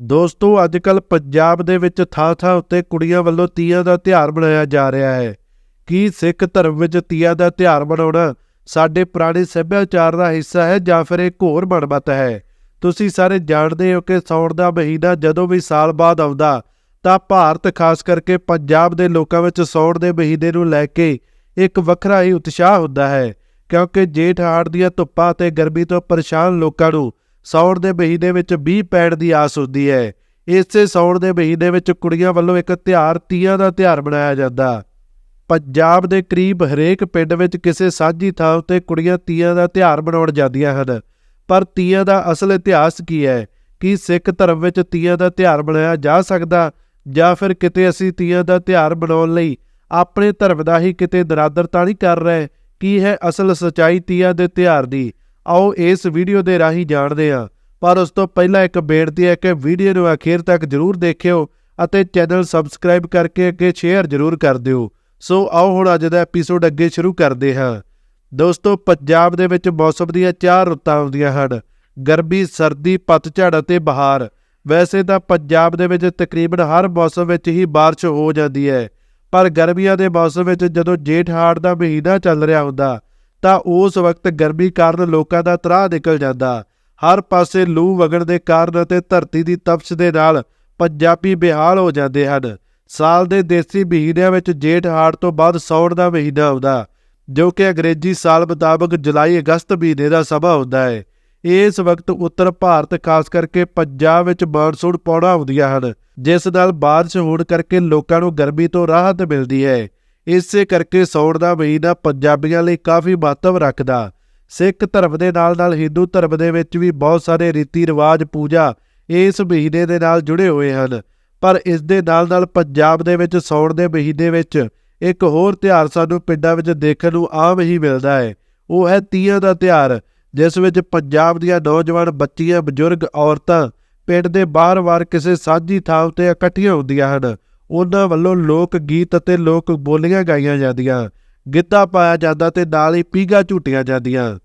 ਦੋਸਤੋ ਅੱਜਕੱਲ ਪੰਜਾਬ ਦੇ ਵਿੱਚ ਥਾਂ-ਥਾਂ ਉੱਤੇ ਕੁੜੀਆਂ ਵੱਲੋਂ ਤੀਆਂ ਦਾ ਤਿਉਹਾਰ ਮਨਾਇਆ ਜਾ ਰਿਹਾ ਹੈ। ਕੀ ਸਿੱਖ ਧਰਮ ਵਿੱਚ ਤੀਆਂ ਦਾ ਤਿਉਹਾਰ ਮਨਾਉਣਾ ਸਾਡੇ ਪੁਰਾਣੇ ਸੱਭਿਆਚਾਰ ਦਾ ਹਿੱਸਾ ਹੈ ਜਾਂ ਫਿਰ ਇਹ ਘੋਰ ਬਣਬੱਤ ਹੈ? ਤੁਸੀਂ ਸਾਰੇ ਜਾਣਦੇ ਹੋ ਕਿ ਸਾਉਣ ਦਾ ਮਹੀਨਾ ਜਦੋਂ ਵੀ ਸਾਲ ਬਾਅਦ ਆਉਂਦਾ, ਤਾਂ ਭਾਰਤ ਖਾਸ ਕਰਕੇ ਪੰਜਾਬ ਦੇ ਲੋਕਾਂ ਵਿੱਚ ਸਾਉਣ ਦੇ ਮਹੀਨੇ ਨੂੰ ਲੈ ਕੇ ਇੱਕ ਵੱਖਰਾ ਹੀ ਉਤਸ਼ਾਹ ਹੁੰਦਾ ਹੈ, ਕਿਉਂਕਿ ਜੇਠ ਹਾੜ ਦੀਆਂ ਧੁੱਪਾਂ ਤੇ ਗਰਮੀ ਤੋਂ ਪਰੇਸ਼ਾਨ ਲੋਕਾਂ ਨੂੰ ਸਾਉਣ ਦੇ ਮਹੀਨੇ ਵਿੱਚ 20 ਪੈਣ ਦੀ ਆਸ ਹੁੰਦੀ ਹੈ। ਇਸੇ ਸਾਉਣ ਦੇ ਮਹੀਨੇ ਵਿੱਚ ਕੁੜੀਆਂ ਵੱਲੋਂ ਇੱਕ ਤਿਉਹਾਰ ਤੀਆਂ ਦਾ ਤਿਉਹਾਰ ਮਨਾਇਆ ਜਾਂਦਾ। ਪੰਜਾਬ ਦੇ ਕਰੀਬ ਹਰੇਕ ਪਿੰਡ ਵਿੱਚ ਕਿਸੇ ਸਾਂਝੀ ਥਾਂ ਉੱਤੇ ਕੁੜੀਆਂ ਤੀਆਂ ਦਾ ਤਿਉਹਾਰ ਮਨਾਉਣ ਜਾਂਦੀਆਂ ਹਨ। ਪਰ ਤੀਆਂ ਦਾ ਅਸਲ ਇਤਿਹਾਸ ਕੀ ਹੈ? ਕੀ ਸਿੱਖ ਧਰਮ ਵਿੱਚ ਤੀਆਂ ਦਾ ਤਿਉਹਾਰ ਮਨਾਇਆ ਜਾ ਸਕਦਾ ਜਾਂ ਫਿਰ ਕਿਤੇ ਅਸੀਂ ਤੀਆਂ ਦਾ ਤਿਉਹਾਰ ਮਨਾਉਣ ਲਈ ਆਪਣੇ ਧਰਮ ਦਾ ਹੀ ਕਿਤੇ ਦਰਾਦਰ ਤਾਂ ਨਹੀਂ ਕਰ ਰਹੇ? ਕੀ ਹੈ ਅਸਲ ਸਚਾਈ ਤੀਆਂ ਦੇ ਤਿਉਹਾਰ ਦੀ? ਆਓ ਇਸ ਵੀਡੀਓ ਦੇ ਰਾਹੀਂ ਜਾਣਦੇ ਹਾਂ ਪਰ ਉਸ ਤੋਂ ਪਹਿਲਾਂ ਇੱਕ ਬੇਨਤੀ ਹੈ ਕਿ ਵੀਡੀਓ ਨੂੰ ਅਖੀਰ ਤੱਕ ਜ਼ਰੂਰ ਦੇਖਿਓ ਅਤੇ ਚੈਨਲ ਸਬਸਕ੍ਰਾਈਬ ਕਰਕੇ ਅੱਗੇ ਸ਼ੇਅਰ ਜ਼ਰੂਰ ਕਰ ਦਿਓ ਸੋ ਆਓ ਹੁਣ ਅੱਜ ਦਾ ਐਪੀਸੋਡ ਅੱਗੇ ਸ਼ੁਰੂ ਕਰਦੇ ਹਾਂ ਦੋਸਤੋ ਪੰਜਾਬ ਦੇ ਵਿੱਚ ਮੌਸਮ ਦੀਆਂ ਚਾਰ ਰੁੱਤਾਂ ਆਉਂਦੀਆਂ ਹਨ ਗਰਮੀ ਸਰਦੀ ਪਤਝੜ ਅਤੇ ਬਹਾਰ ਵੈਸੇ ਤਾਂ ਪੰਜਾਬ ਦੇ ਵਿੱਚ ਤਕਰੀਬਨ ਹਰ ਮੌਸਮ ਵਿੱਚ ਹੀ بارش ਹੋ ਜਾਂਦੀ ਹੈ ਪਰ ਗਰਮੀਆਂ ਦੇ ਮੌਸਮ ਵਿੱਚ ਜਦੋਂ ਜੇਠ ਹਾੜ ਦਾ ਮਹੀਨਾ ਚੱਲ ਰਿਹਾ ਹੁੰਦਾ ਤਾਂ ਉਸ ਵਕਤ ਗਰਮੀ ਕਾਰਨ ਲੋਕਾਂ ਦਾ ਤਰਾਹ ਨਿਕਲ ਜਾਂਦਾ। ਹਰ ਪਾਸੇ ਲੂ ਵਗਣ ਦੇ ਕਾਰਨ ਅਤੇ ਧਰਤੀ ਦੀ ਤਪਸ਼ ਦੇ ਨਾਲ ਪੰਜਾਬੀ ਬਿਹਾਲ ਹੋ ਜਾਂਦੇ ਹਨ। ਸਾਲ ਦੇ ਦੇਸੀ ਮਹੀਨਿਆਂ ਵਿੱਚ ਜੇਠ ਹਾੜ ਤੋਂ ਬਾਅਦ ਸੌਣ ਦਾ ਮਹੀਨਾ ਆਉਂਦਾ, ਜੋ ਕਿ ਅੰਗਰੇਜ਼ੀ ਸਾਲ ਮੁਤਾਬਕ ਜੁਲਾਈ ਅਗਸਤ ਮਹੀਨੇ ਦਾ ਸਮਾਂ ਹੁੰਦਾ ਹੈ। ਇਸ ਵਕਤ ਉੱਤਰ ਭਾਰਤ ਖਾਸ ਕਰਕੇ ਪੰਜਾਬ ਵਿੱਚ ਮਾਨਸੂਨ ਪੌੜਾ ਆਉਂਦੀਆਂ ਹਨ, ਜਿਸ ਨਾਲ ਬਾਰਿਸ਼ ਹੋਣ ਕਰਕੇ ਲੋਕਾਂ ਨੂੰ ਗਰਮੀ ਤੋਂ ਰਾਹਤ ਮਿਲਦੀ ਹੈ। ਇਸੇ ਕਰਕੇ ਸੌਣ ਦਾ ਮਹੀਨਾ ਪੰਜਾਬੀਆਂ ਲਈ ਕਾਫੀ ਮਹੱਤਵ ਰੱਖਦਾ। ਸਿੱਖ ਧਰਮ ਦੇ ਨਾਲ-ਨਾਲ ਹਿੰਦੂ ਧਰਮ ਦੇ ਵਿੱਚ ਵੀ ਬਹੁਤ ਸਾਰੇ ਰੀਤੀ ਰਿਵਾਜ, ਪੂਜਾ ਇਸ ਮਹੀਨੇ ਦੇ ਨਾਲ ਜੁੜੇ ਹੋਏ ਹਨ। ਪਰ ਇਸ ਦੇ ਨਾਲ-ਨਾਲ ਪੰਜਾਬ ਦੇ ਵਿੱਚ ਸੌਣ ਦੇ ਮਹੀਨੇ ਵਿੱਚ ਇੱਕ ਹੋਰ ਤਿਉਹਾਰ ਸਾਨੂੰ ਪਿੰਡਾਂ ਵਿੱਚ ਦੇਖਣ ਨੂੰ ਆਮ ਹੀ ਮਿਲਦਾ ਹੈ। ਉਹ ਹੈ ਤੀਆਂ ਦਾ ਤਿਉਹਾਰ, ਜਿਸ ਵਿੱਚ ਪੰਜਾਬ ਦੀਆਂ ਨੌਜਵਾਨ ਬੱਚੀਆਂ, ਬਜ਼ੁਰਗ, ਔਰਤਾਂ ਪਿੰਡ ਦੇ ਬਾਹਰ-ਬਾਹਰ ਕਿਸੇ ਸਾਂਝੀ ਥਾਂ ਉੱਤੇ ਇਕੱਠੀਆਂ ਹੁੰਦੀਆਂ ਹਨ। ਉਹਨਾਂ ਵੱਲੋਂ ਲੋਕ ਗੀਤ ਅਤੇ ਲੋਕ ਬੋਲੀਆਂ ਗਾਈਆਂ ਜਾਂਦੀਆਂ, ਗਿੱਧਾ ਪਾਇਆ ਜਾਂਦਾ ਤੇ ਨਾਲ ਹੀ ਪੀਗਾ ਝੂਟੀਆਂ ਜਾਂਦੀਆਂ।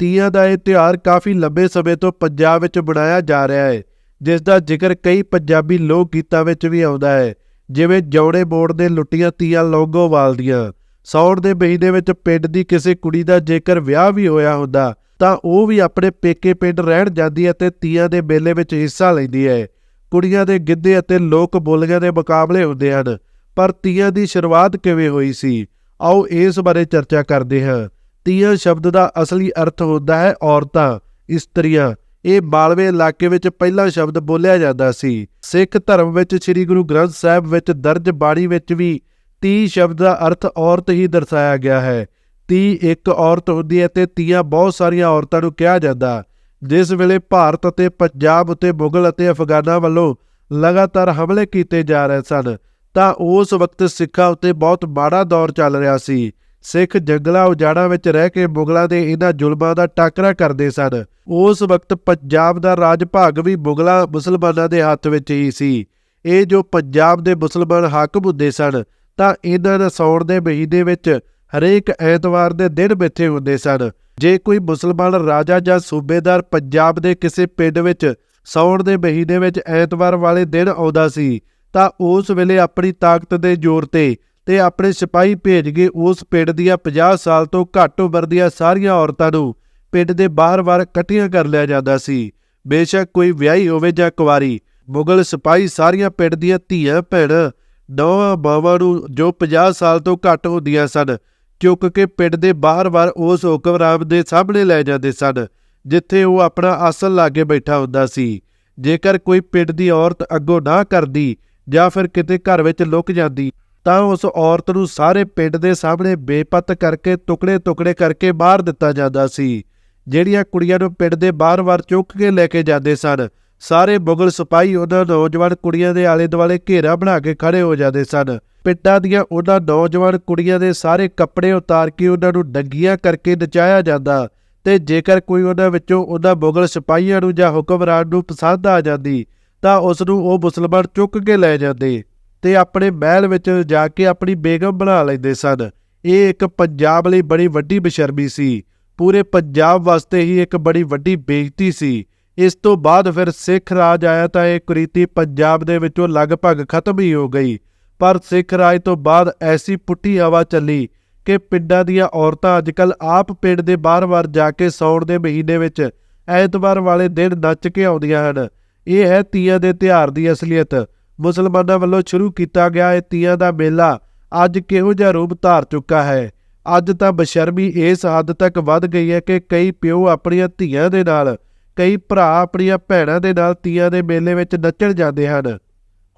ਤੀਆਂ ਦਾ ਇਹ ਤਿਉਹਾਰ ਕਾਫੀ ਲੰਬੇ ਸਮੇਂ ਤੋਂ ਪੰਜਾਬ ਵਿੱਚ ਮਨਾਇਆ ਜਾ ਰਿਹਾ ਹੈ ਜਿਸ ਦਾ ਜ਼ਿਕਰ ਕਈ ਪੰਜਾਬੀ ਲੋਕ ਗੀਤਾਂ ਵਿੱਚ ਵੀ ਆਉਂਦਾ ਹੈ, ਜਿਵੇਂ ਜੌੜੇ ਬੋੜ ਦੇ ਲੁੱਟੀਆਂ ਤੀਆਂ ਲੌਂਗੋਵਾਲ ਦੀਆਂ। ਸੌਣ ਦੇ ਮਹੀਨੇ ਵਿੱਚ ਪਿੰਡ ਦੀ ਕਿਸੇ ਕੁੜੀ ਦਾ ਜੇਕਰ ਵਿਆਹ ਵੀ ਹੋਇਆ ਹੁੰਦਾ, ਤਾਂ ਉਹ ਵੀ ਆਪਣੇ ਪੇਕੇ ਪਿੰਡ ਰਹਿਣ ਜਾਂਦੀ ਹੈ ਤੇ ਤੀਆਂ ਦੇ ਮੇਲੇ ਵਿੱਚ ਹਿੱਸਾ ਲੈਂਦੀ ਹੈ। ਕੁੜੀਆਂ ਦੇ ਗਿੱਧੇ ਅਤੇ ਲੋਕ ਬੋਲੀਆਂ ਦੇ ਮੁਕਾਬਲੇ ਹੁੰਦੇ ਹਨ। ਪਰ ਤੀਆਂ ਦੀ ਸ਼ੁਰੂਆਤ ਕਿਵੇਂ ਹੋਈ ਸੀ? ਆਓ ਇਸ ਬਾਰੇ ਚਰਚਾ ਕਰਦੇ ਹਾਂ। ਤੀਆਂ ਸ਼ਬਦ ਦਾ ਅਸਲੀ ਅਰਥ ਹੁੰਦਾ ਹੈ ਔਰਤਾਂ, ਇਸਤਰੀਆਂ। ਇਹ ਮਾਲਵੇ ਇਲਾਕੇ ਵਿੱਚ ਪਹਿਲਾ ਸ਼ਬਦ ਬੋਲਿਆ ਜਾਂਦਾ ਸੀ। ਸਿੱਖ ਧਰਮ ਵਿੱਚ ਸ੍ਰੀ ਗੁਰੂ ਗ੍ਰੰਥ ਸਾਹਿਬ ਵਿੱਚ ਦਰਜ ਬਾਣੀ ਵਿੱਚ ਵੀ ਤੀ ਸ਼ਬਦ ਦਾ ਅਰਥ ਔਰਤ ਹੀ ਦਰਸਾਇਆ ਗਿਆ ਹੈ। ਤੀ ਇੱਕ ਔਰਤ ਹੁੰਦੀ ਹੈ ਤੇ ਤੀਆਂ ਬਹੁਤ ਸਾਰੀਆਂ ਔਰਤਾਂ ਨੂੰ ਕਿਹਾ ਜਾਂਦਾ। ਜਿਸ ਵੇਲੇ ਭਾਰਤ ਅਤੇ ਪੰਜਾਬ ਉੱਤੇ ਮੁਗਲ ਅਤੇ ਅਫਗਾਨਾਂ ਵੱਲੋਂ ਲਗਾਤਾਰ ਹਮਲੇ ਕੀਤੇ ਜਾ ਰਹੇ ਸਨ, ਤਾਂ ਉਸ ਵਕਤ ਸਿੱਖਾਂ ਉੱਤੇ ਬਹੁਤ ਮਾੜਾ ਦੌਰ ਚੱਲ ਰਿਹਾ ਸੀ। ਸਿੱਖ ਜੰਗਲਾਂ ਉਜਾੜਾਂ ਵਿੱਚ ਰਹਿ ਕੇ ਮੁਗਲਾਂ ਦੇ ਇਹਨਾਂ ਜ਼ੁਲਮਾਂ ਦਾ ਟਾਕਰਾ ਕਰਦੇ ਸਨ। ਉਸ ਵਕਤ ਪੰਜਾਬ ਦਾ ਰਾਜ ਭਾਗ ਵੀ ਮੁਗਲਾਂ ਮੁਸਲਮਾਨਾਂ ਦੇ ਹੱਥ ਵਿੱਚ ਹੀ ਸੀ। ਇਹ ਜੋ ਪੰਜਾਬ ਦੇ ਮੁਸਲਮਾਨ ਹਾਕਮ ਹੁੰਦੇ ਸਨ, ਤਾਂ ਇਹਨਾਂ ਦਾ ਸੌਣ ਦੇ ਮਹੀਨੇ ਵਿੱਚ ਹਰੇਕ ਐਤਵਾਰ ਦੇ ਦਿਨ ਬਿੱਥੇ ਹੁੰਦੇ ਸਨ। ਜੇ ਕੋਈ ਮੁਸਲਮਾਨ ਰਾਜਾ ਜਾਂ ਸੂਬੇਦਾਰ ਪੰਜਾਬ ਦੇ ਕਿਸੇ ਪਿੰਡ ਵਿੱਚ ਸੌਣ ਦੇ ਮਹੀਨੇ ਵਿੱਚ ਐਤਵਾਰ ਵਾਲੇ ਦਿਨ ਆਉਂਦਾ ਸੀ, ਤਾਂ ਉਸ ਵੇਲੇ ਆਪਣੀ ਤਾਕਤ ਦੇ ਜ਼ੋਰ ਤੇ ਤੇ ਆਪਣੇ ਸਿਪਾਹੀ ਭੇਜ ਕੇ ਉਸ ਪਿੰਡ ਦੀਆਂ 50 ਸਾਲ ਤੋਂ ਘੱਟ ਉਮਰ ਦੀਆਂ ਸਾਰੀਆਂ ਔਰਤਾਂ ਨੂੰ ਪਿੰਡ ਦੇ ਬਾਹਰ-ਬਾਹਰ ਇਕੱਠੀਆਂ ਕਰ ਲਿਆ ਜਾਂਦਾ ਸੀ। ਬੇਸ਼ੱਕ ਕੋਈ ਵਿਆਹੀ ਹੋਵੇ ਜਾਂ ਕੁਵਾਰੀ, ਮੁਗਲ ਸਿਪਾਹੀ ਸਾਰੀਆਂ ਪਿੰਡ ਦੀਆਂ ਧੀਆਂ, ਭੈਣਾਂ, ਨੌਵਾਂ, ਬਾਵਾਂ ਨੂੰ ਜੋ 50 ਸਾਲ ਤੋਂ ਘੱਟ ਹੁੰਦੀਆਂ ਸਨ ਚੁੱਕ ਕੇ ਪਿੰਡ ਦੇ ਬਾਹਰ-ਬਾਹਰ ਉਸ ਹੁਕਮਰਾਨ ਦੇ ਸਾਹਮਣੇ ਲੈ ਜਾਂਦੇ ਸਨ, ਜਿੱਥੇ ਉਹ ਆਪਣਾ ਆਸਨ ਲਾ ਕੇ ਬੈਠਾ ਹੁੰਦਾ ਸੀ। ਜੇਕਰ ਕੋਈ ਪਿੰਡ ਦੀ ਔਰਤ ਅੱਗੋਂ ਨਾ ਕਰਦੀ ਜਾਂ ਫਿਰ ਕਿਤੇ ਘਰ ਵਿੱਚ ਲੁਕ ਜਾਂਦੀ, ਤਾਂ ਉਸ ਔਰਤ ਨੂੰ ਸਾਰੇ ਪਿੰਡ ਦੇ ਸਾਹਮਣੇ ਬੇਪਤ ਕਰਕੇ ਟੁਕੜੇ-ਟੁਕੜੇ ਕਰਕੇ ਮਾਰ ਦਿੱਤਾ ਜਾਂਦਾ ਸੀ, ਜਿਹੜੀਆਂ ਕੁੜੀਆਂ ਨੂੰ ਪਿੰਡ ਦੇ ਬਾਹਰ-ਬਾਹਰ ਚੁੱਕ ਕੇ ਲੈ ਕੇ ਜਾਂਦੇ ਸਨ। ਸਾਰੇ ਮੁਗਲ ਸਿਪਾਹੀ ਉਹਨਾਂ ਨੌਜਵਾਨ ਕੁੜੀਆਂ ਦੇ ਆਲੇ-ਦੁਆਲੇ ਘੇਰਾ ਬਣਾ ਕੇ ਖੜੇ ਹੋ ਜਾਂਦੇ ਸਨ। ਪਿੰਡਾਂ ਦੀਆਂ ਉਹਨਾਂ ਨੌਜਵਾਨ ਕੁੜੀਆਂ ਦੇ ਸਾਰੇ ਕੱਪੜੇ ਉਤਾਰ ਕੇ ਉਹਨਾਂ ਨੂੰ ਡੰਗੀਆਂ ਕਰਕੇ ਨਚਾਇਆ ਜਾਂਦਾ ਤੇ ਜੇਕਰ ਕੋਈ ਉਹਨਾਂ ਵਿੱਚੋਂ ਉਹਨਾਂ ਮੁਗਲ ਸਿਪਾਹੀਆਂ ਨੂੰ ਜਾਂ ਹੁਕਮਰਾਨ ਨੂੰ ਪਸੰਦ ਆ ਜਾਂਦੀ, ਤਾਂ ਉਸ ਨੂੰ ਉਹ ਮੁਸਲਮਾਨ ਚੁੱਕ ਕੇ ਲੈ ਜਾਂਦੇ ਤੇ ਆਪਣੇ ਮਹਿਲ ਵਿੱਚ ਜਾ ਕੇ ਆਪਣੀ ਬੇਗਮ ਬਣਾ ਲੈਂਦੇ ਸਨ। ਇਹ ਇੱਕ ਪੰਜਾਬ ਲਈ ਬੜੀ ਵੱਡੀ ਬੇਸ਼ਰਮੀ ਸੀ। ਪੂਰੇ ਪੰਜਾਬ ਵਾਸਤੇ ਹੀ ਇੱਕ ਬੜੀ ਵੱਡੀ ਬੇਇੱਜ਼ਤੀ ਸੀ। ਇਸ ਤੋਂ ਬਾਅਦ ਫਿਰ ਸਿੱਖ ਰਾਜ ਆਇਆ ਤਾਂ ਇਹ ਕੁਰੀਤੀ ਪੰਜਾਬ ਦੇ ਵਿੱਚੋਂ ਲਗਭਗ ਖਤਮ ਹੀ ਹੋ ਗਈ। ਪਰ ਸਿੱਖ ਰਾਜ ਤੋਂ ਬਾਅਦ ਐਸੀ ਪੁੱਠੀ ਹਵਾ ਚੱਲੀ ਕਿ ਪਿੰਡਾਂ ਦੀਆਂ ਔਰਤਾਂ ਅੱਜਕੱਲ ਆਪ ਪਿੰਡ ਦੇ ਬਾਹਰ-ਬਾਹਰ ਜਾ ਕੇ ਸੌਣ ਦੇ ਮਹੀਨੇ ਵਿੱਚ ਐਤਵਾਰ ਵਾਲੇ ਦਿਨ ਨੱਚ ਕੇ ਆਉਂਦੀਆਂ ਹਨ। ਇਹ ਹੈ ਤੀਆਂ ਦੇ ਤਿਉਹਾਰ ਦੀ ਅਸਲੀਅਤ। ਮੁਸਲਮਾਨਾਂ ਵੱਲੋਂ ਸ਼ੁਰੂ ਕੀਤਾ ਗਿਆ ਇਹ ਤੀਆਂ ਦਾ ਮੇਲਾ ਅੱਜ ਕਿਹੋ ਜਿਹਾ ਰੂਪ ਧਾਰ ਚੁੱਕਾ ਹੈ? ਅੱਜ ਤਾਂ ਬਸ਼ਰਮੀ ਇਸ ਹੱਦ ਤੱਕ ਵੱਧ ਗਈ ਹੈ ਕਿ ਕਈ ਪਿਓ ਆਪਣੀਆਂ ਧੀਆਂ ਦੇ ਨਾਲ ਕਈ ਭਰਾ ਆਪਣੀਆਂ ਭੈਣਾਂ ਦੇ ਨਾਲ ਤੀਆਂ ਦੇ ਮੇਲੇ ਵਿੱਚ ਨੱਚਣ ਜਾਂਦੇ ਹਨ।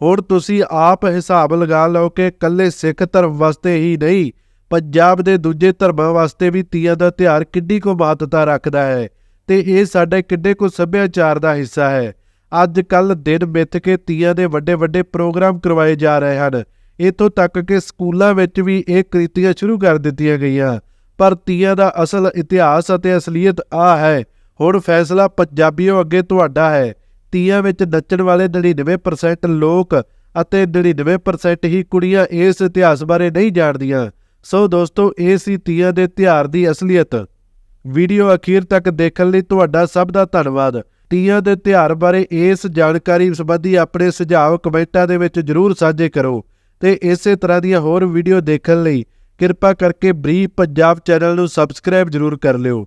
ਹੁਣ ਤੁਸੀਂ ਆਪ ਹਿਸਾਬ ਲਗਾ ਲਓ ਕਿ ਕੱਲੇ ਸਿੱਖ ਧਰਮ ਵਾਸਤੇ ਹੀ ਨਹੀਂ, ਪੰਜਾਬ ਦੇ ਦੂਜੇ ਧਰਮਾਂ ਵਾਸਤੇ ਵੀ ਤੀਆਂ ਦਾ ਤਿਉਹਾਰ ਕਿੰਨੀ ਕੁ ਮਹੱਤਤਾ ਰੱਖਦਾ ਹੈ ਤੇ ਇਹ ਸਾਡੇ ਕਿੰਨੇ ਕੁ ਸੱਭਿਆਚਾਰ ਦਾ ਹਿੱਸਾ ਹੈ। ਅੱਜ ਕੱਲ ਦਿਨ ਮਿੱਥ ਕੇ ਤੀਆਂ ਦੇ ਵੱਡੇ ਵੱਡੇ ਪ੍ਰੋਗਰਾਮ ਕਰਵਾਏ ਜਾ ਰਹੇ ਹਨ। ਇਥੋਂ ਤੱਕ ਕਿ ਸਕੂਲਾਂ ਵਿੱਚ ਵੀ ਇਹ ਕ੍ਰਿਤੀਆਂ ਸ਼ੁਰੂ ਕਰ ਦਿੱਤੀਆਂ ਗਈਆਂ। ਪਰ ਤੀਆਂ ਦਾ ਅਸਲ ਇਤਿਹਾਸ ਅਤੇ ਅਸਲੀਅਤ ਆ ਹੈ ਹੁਣ ਫੈਸਲਾ ਪੰਜਾਬੀਓ ਅੱਗੇ ਤੁਹਾਡਾ ਹੈ। ਤੀਆਂ ਵਿੱਚ ਨੱਚਣ ਵਾਲੇ 99% ਲੋਕ ਅਤੇ 99% ਹੀ ਕੁੜੀਆਂ ਇਸ ਇਤਿਹਾਸ ਬਾਰੇ ਨਹੀਂ ਜਾਣਦੀਆਂ। ਸੋ ਦੋਸਤੋ, ਇਹ ਸੀ ਤੀਆਂ ਦੇ ਤਿਉਹਾਰ ਦੀ ਅਸਲੀਅਤ। ਵੀਡੀਓ ਅਖੀਰ ਤੱਕ ਦੇਖਣ ਲਈ ਤੁਹਾਡਾ ਸਭ ਦਾ ਧੰਨਵਾਦ। ਤੀਆਂ ਦੇ ਤਿਉਹਾਰ ਬਾਰੇ ਇਸ ਜਾਣਕਾਰੀ ਸੰਬੰਧੀ ਆਪਣੇ ਸੁਝਾਅ ਕਮੈਂਟਾਂ ਦੇ ਵਿੱਚ ਜਰੂਰ ਸਾਂਝੇ ਕਰੋ। ਤੇ ਇਸੇ ਤਰ੍ਹਾਂ ਦੀਆਂ ਹੋਰ ਵੀਡੀਓ ਦੇਖਣ ਲਈ ਕਿਰਪਾ ਕਰਕੇ ਬਰੀ ਪੰਜਾਬ ਚੈਨਲ ਨੂੰ ਸਬਸਕ੍ਰਾਈਬ ਜਰੂਰ ਕਰ ਲਿਓ।